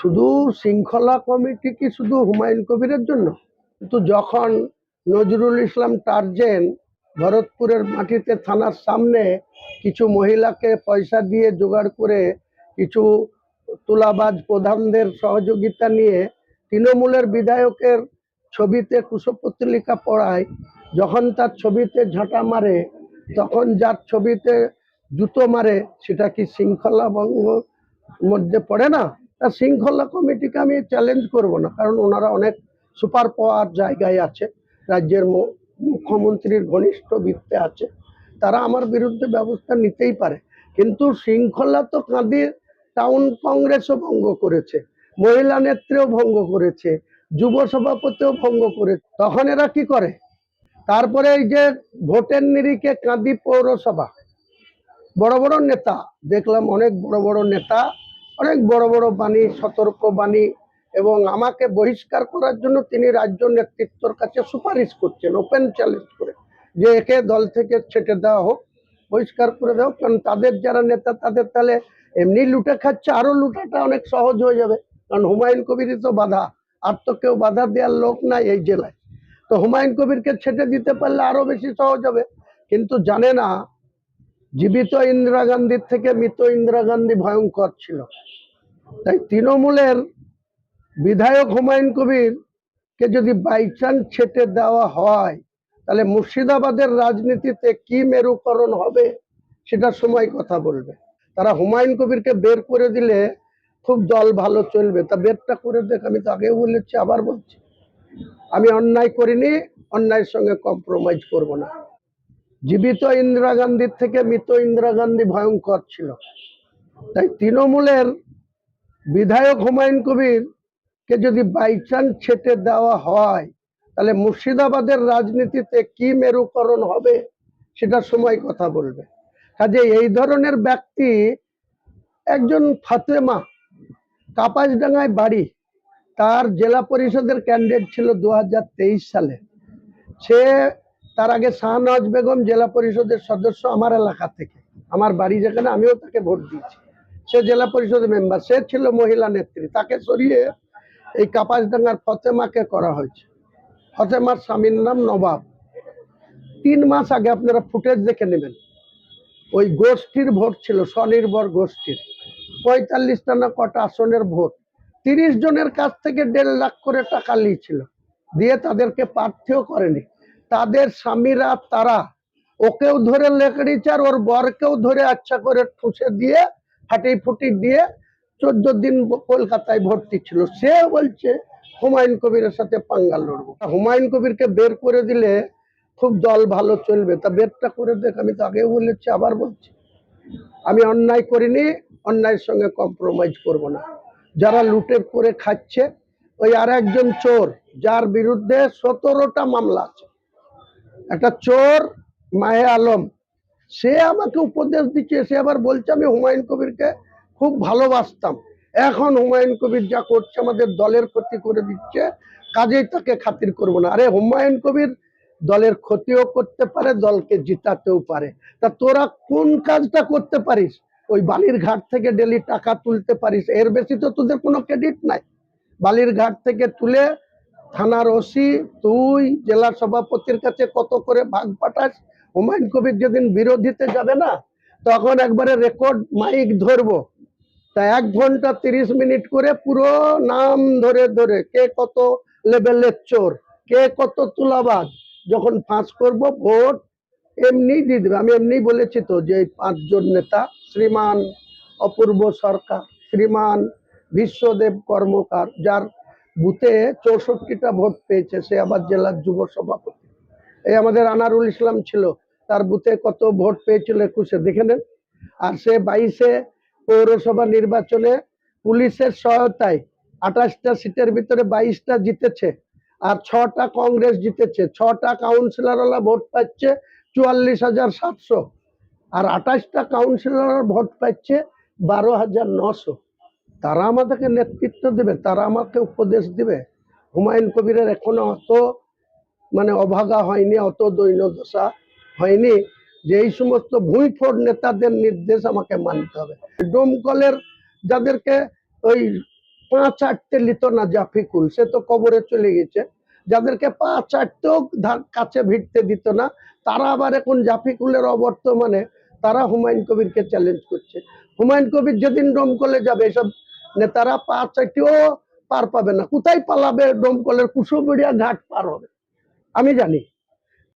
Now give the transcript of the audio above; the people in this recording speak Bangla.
শুধু শৃঙ্খলা কমিটি কি শুধু হুমায়ুন কবিরের জন্য? কিন্তু যখন নজরুল ইসলাম টার্জেন ভরতপুরের মাটিতে থানার সামনে কিছু মহিলাকে পয়সা দিয়ে জোগাড় করে কিছু তুলাবাজ প্রধানদের সহযোগিতা নিয়ে তৃণমূলের বিধায়কের ছবিতে কুশপত্রিকা পড়ায়, যখন তার ছবিতে ঝাঁটা মারে, তখন যার ছবিতে জুতো মারে, সেটা কি শৃঙ্খলা ভঙ্গ মধ্যে পড়ে না? শৃঙ্খলা কমিটিকে আমি চ্যালেঞ্জ করব না, কারণ ওনারা অনেক সুপার পাওয়ার জায়গায় আছে, রাজ্যের মুখ্যমন্ত্রীর ঘনিষ্ঠ বৃত্তে আছে, তারা আমার বিরুদ্ধে ব্যবস্থা নিতেই পারে, কিন্তু শৃঙ্খলা তো কাঁদির টাউন কংগ্রেসও ভঙ্গ করেছে, মহিলা নেত্রেও ভঙ্গ করেছে, যুব সভাপতিও ভঙ্গ করে তখন এরা কি করে? তারপরে এই যে ভোটের নিরিখে কাঁদি পৌরসভা, বড় বড় নেতা, দেখলাম অনেক বড় বড় নেতা অনেক বড় বড় বাণী, সতর্ক বাণী এবং আমাকে বহিষ্কার করার জন্য তিনি রাজ্য নেতৃত্বর কাছে সুপারিশ করছেন ওপেন চ্যালেঞ্জ করে। যে একে দল থেকে ছেটে দেওয়া হোক, বহিষ্কার করে দেওয়া কারণ তাদের যারা নেতা, তাদের তাহলে এমনি লুটে খাচ্ছে, আরও লুটাটা অনেক সহজ হয়ে যাবে। কারণ হুমায়ুন কবিরই তো বাধা, আর তো কেউ বাধা দেওয়ার লোক নাই এই জেলায়। তো হুমায়ুন কবিরকে ছেটে দিতে পারলে আরও বেশি সহজ হবে। কিন্তু জানে না জীবিত ইন্দিরা গান্ধীর থেকে মৃত ইন্দিরা গান্ধী ভয়ঙ্কর ছিল। তাই তৃণমূলের বিধায়ক হুমায়ুন কবির কে যদি বাই চান্স ছেটে দেওয়া হয়, তাহলে মুর্শিদাবাদের রাজনীতিতে কি মেরুকরণ হবে সেটা সময় কথা বলবে। তারা হুমায়ুন কবিরকে বের করে দিলে খুব দল ভালো চলবে। তা বেরটা করে দেখ, আমি তো আগেও বলেছি, আবার বলছি। আমি অন্যায় করিনি, অন্যায়ের সঙ্গে কম্প্রোমাইজ করব না। জীবিত ইন্দিরা গান্ধীর থেকে মৃত ইন্দিরা গান্ধী ভয়ঙ্কর ছিল। তাই তৃণমূলের বিধায়ক হুমায়ুন কবির কে যদি বাই চান্স ছেটে দেওয়া হয়, তাহলে মুর্শিদাবাদের রাজনীতিতে কি মেরুকরণ হবে সেটা সময় কথা বলবে। কাজে এই ধরনের ব্যক্তি একজন ফাতেমা, কাপাসডাঙ্গায় বাড়ি, তার জেলা পরিষদের ক্যান্ডিডেট ছিল দু হাজার তেইশ সালে। সে তার আগে শাহনওয়াজ বেগম জেলা পরিষদের সদস্য আমার এলাকা থেকে। আমার বাড়ি যেখানে আমিও তাকে ভোট দিয়েছি। সে জেলা পরিষদের মেম্বার। সে ছিল মহিলা নেত্রী। তাকে সরিয়ে এই কাপাসডাঙ্গার ফতেমাকে করা হয়েছে। ফতেমার স্বামীর নাম নবাব। তিন মাস আগে আপনারা ফুটেজ দেখে নেবেন। ওই গোষ্ঠীর ভোট ছিল, স্বনির্ভর গোষ্ঠীর। পঁয়তাল্লিশটা না কটা আসনের ভোট। তিরিশ জনের কাছ থেকে দেড় লাখ করে টাকা নিয়েছিল। দিয়ে তাদেরকে প্রার্থীও করেনি। তাদের স্বামীরা, তারা ওকেও ধরে লেকড়িচার ওর বরকেও ধরে আচ্ছা করে ঠুসে দিয়ে ফাটি ফুটি দিয়ে চোদ্দ দিন কলকাতায় ভর্তি ছিল। সে বলছে, হুমায়ুন কবিরের সাথে পাঙ্গা লড়বো। হুমায়ুন কবিরকে বের করে দিলে খুব দল ভালো চলবে। তা বেরটা করে দেখ, আমি তো আগেও বলেছি, আবার বলছি। আমি অন্যায় করিনি, অন্যায়ের সঙ্গে কম্প্রোমাইজ করব না। যারা লুটে করে খাচ্ছে, ওই আর একজন চোর, যার বিরুদ্ধে সতেরোটা মামলা আছে। একটা চোর মাহে আলম, সে আমাকে উপদেশ দিচ্ছে, সে আবার বলছে, আমি হুমায়ুন কবিরকে খুব ভালোবাসতাম। এখন হুমায়ুন কবির যা করছে, আমাদের দলের ক্ষতি করে দিচ্ছে, কাজেই তাকে খাতির করব না। আরে, হুমায়ুন কবির দলের ক্ষতিও করতে পারে, দলকে জিতাতেও পারে। তা তোরা কোন কাজটা করতে পারিস? ওই বালির ঘাট থেকে ডেলি টাকা তুলতে পারিস, এর বেশি তো তোদের কোনো ক্রেডিট নাই। বালির ঘাট থেকে তুলে থানার ওসি, তুই জেলা সভাপতির কাছে কত করে ভাগ পাঠাস? হুমায়ুন কবির যেদিন বিরোধীতে যাবে না, তখন একবারে রেকর্ড মাইক ধরবো। তা এক ঘণ্টা তিরিশ মিনিট করে পুরো নাম ধরে ধরে, কে কত লেভেলের চোর, কে কত তুলাবাজ, যখন ফাঁস করব, ভোট এমনি দিয়ে দেবে। আমি এমনি বলেছি তো যে পাঁচজন নেতা, শ্রীমান অপূর্ব সরকার, শ্রীমান বিশ্বদেব কর্মকার, যার বুথে চৌষট্টিটা ভোট পেয়েছে, সে আবার জেলার যুব সভাপতি। এই আমাদের আনারুল ইসলাম ছিল, তার বুথে কত ভোট পেয়েছিল একুশে, দেখে নেন। আর সে বাইশে পৌরসভা নির্বাচনে পুলিশের সহায়তায় আঠাশটা সিটের ভিতরে বাইশটা জিতেছে, আর ছটা কংগ্রেস জিতেছে। ছটা কাউন্সিলরওয়ালা ভোট পাচ্ছে চুয়াল্লিশ হাজার সাতশো, আর আঠাশটা কাউন্সিলর ভোট পাচ্ছে বারো হাজার নশো। তারা আমাদেরকে নেতৃত্ব দেবে, তারা আমাকে উপদেশ দেবে। হুমায়ুন কবিরের এখনও অত মানে অভাগা হয়নি, অত দৈন্য দশা হয়নি যে এই সমস্ত ভূঁইফোর নেতাদের নির্দেশ আমাকে মানতে হবে। ডোমকলের যাদেরকে ওই পাঁচ আটতে লিত না জাফিকুল, সে তো কবরে চলে গেছে, যাদেরকে পাঁচ আটটেও কাছে ভিড়তে দিত না, তারা আবার এখন জাফিকুলের অবর্তমানে তারা হুমায়ুন কবিরকে চ্যালেঞ্জ করছে। হুমায়ুন কবির যেদিন ডোমকলে যাবে, এসব নেতারা পা চাইতেও পার পাবে না। কোথায় পালাবে? দমকলের কুসুবিড়িয়া ঘাট পার হবে। আমি জানি।